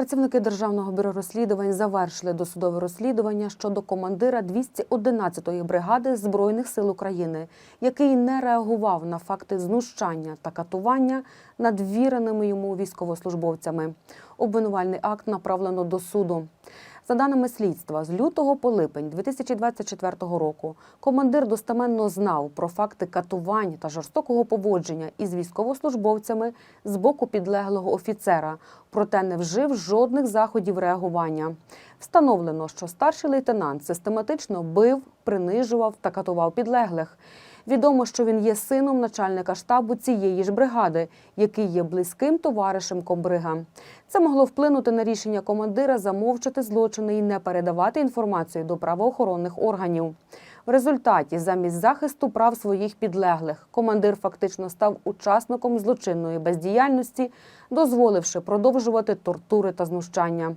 Працівники Державного бюро розслідувань завершили досудове розслідування щодо командира 211-ї бригади Збройних сил України, який не реагував на факти знущання та катування над віреними йому військовослужбовцями. Обвинувальний акт направлено до суду. За даними слідства, з лютого по липень 2024 року командир достеменно знав про факти катувань та жорстокого поводження із військовослужбовцями з боку підлеглого офіцера, проте не вжив жодних заходів реагування. Встановлено, що старший лейтенант систематично бив, принижував та катував підлеглих. Відомо, що він є сином начальника штабу цієї ж бригади, який є близьким товаришем комбрига. Це могло вплинути на рішення командира замовчати злочини і не передавати інформацію до правоохоронних органів. В результаті, замість захисту прав своїх підлеглих, командир фактично став учасником злочинної бездіяльності, дозволивши продовжувати тортури та знущання.